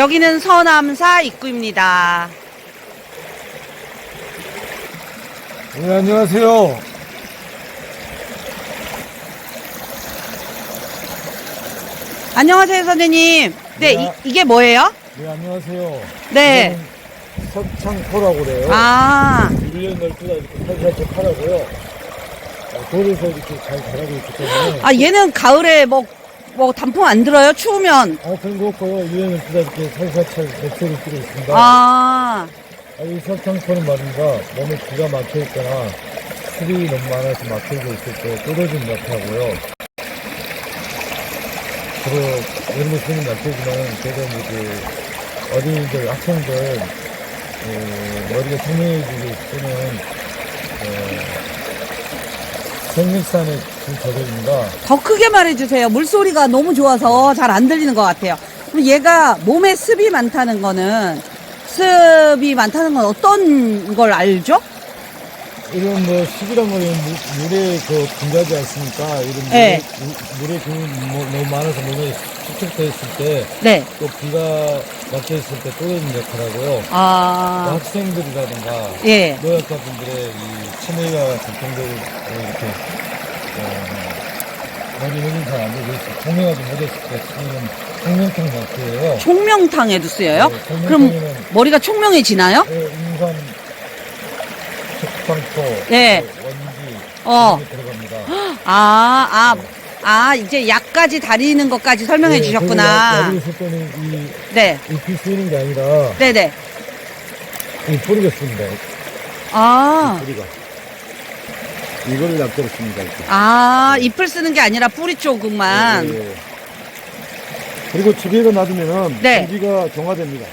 여기는 서남사 입구입니다. 네, 안녕하세요. 안녕하세요, 선생님. 네, 네. 이, 게 뭐예요? 네, 안녕하세요. 네. 석창포라고 그래요. 아, 1년 12달 이렇게 살살 팔아고요. 어, 돌에서 이렇게 잘 자라고 있기 때문에. 아, 얘는 가을에 뭐, 뭐, 단풍 안 들어요? 추우면. 아, 그런 거 없고요. 1년 12달 이렇게 살살 백세를 뛰고 있습니다. 아, 아, 이 석창포는 말입니다. 몸에 기가 막혀 있거나 술이 너무 많아서 막히고 있을 때 떨어진 역하고요. 주로 이런 거 쓰는 약이지만 그래도 이제 어린이들, 학생들 어, 머리가 투명해지게 쓰는 어, 생육산의 주 저격입니다. 더 크게 말해주세요. 물소리가 너무 좋아서 잘 안 들리는 것 같아요. 그럼 얘가 몸에 습이 많다는 거는, 습이 많다는 건 어떤 걸 알죠? 이런 뭐 습이란 거는 물- 물에 그 분자지 않습니까? 이런 물에, 네. 물- 물에 그 뭐- 너무 많아서 몸에 축적돼 있을 때 네. 또 비가 막혀 있을 때 떨어지는 역할하고요. 또 아, 학생들이라든가 예. 노약자분들의 이 치매와 걱정들을 이렇게 어, 머리 흔이 잘안 되고 있어. 총명하지 못했을 때 쓰는 총명탕 마트예요. 총명탕에도 쓰여요? 네, 그럼 총명탕에는 머리가 총명해지나요? 예, 인삼, 석방초, 네. 원지 어. 이런 게 들어갑니다. 아, 아, 아, 이제 약까지 다리는 것까지 설명해 네, 주셨구나. 여기 있을 때는 이 네. 잎이 쓰이는 게 아니라 네네. 이 뿌리가 씁니다. 아, 뿌리가. 이걸 약재로 씁니다. 이렇게. 아, 잎을 쓰는 게 아니라 뿌리 쪽만. 예, 예. 그리고 집에다 놔두면은 네. 공기가 정화됩니다.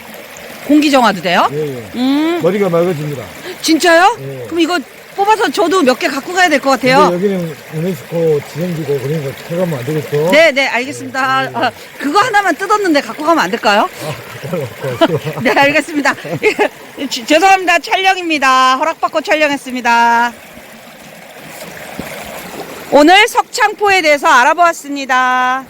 공기 정화도 돼요? 예, 예. 음, 머리가 맑아집니다. 진짜요? 예. 그럼 이거 뽑아서 저도 몇 개 갖고 가야 될 것 근데 같아요. 여기는 유네스코 지정지고 그러니까 쳐가면 안 되겠죠? 네, 네, 알겠습니다. 예, 예. 아, 그거 하나만 뜯었는데 갖고 가면 안 될까요? 아, 네, 알겠습니다. 예, 지- 죄송합니다. 촬영입니다. 허락받고 촬영했습니다. 오늘 석창포에 대해서 알아보았습니다.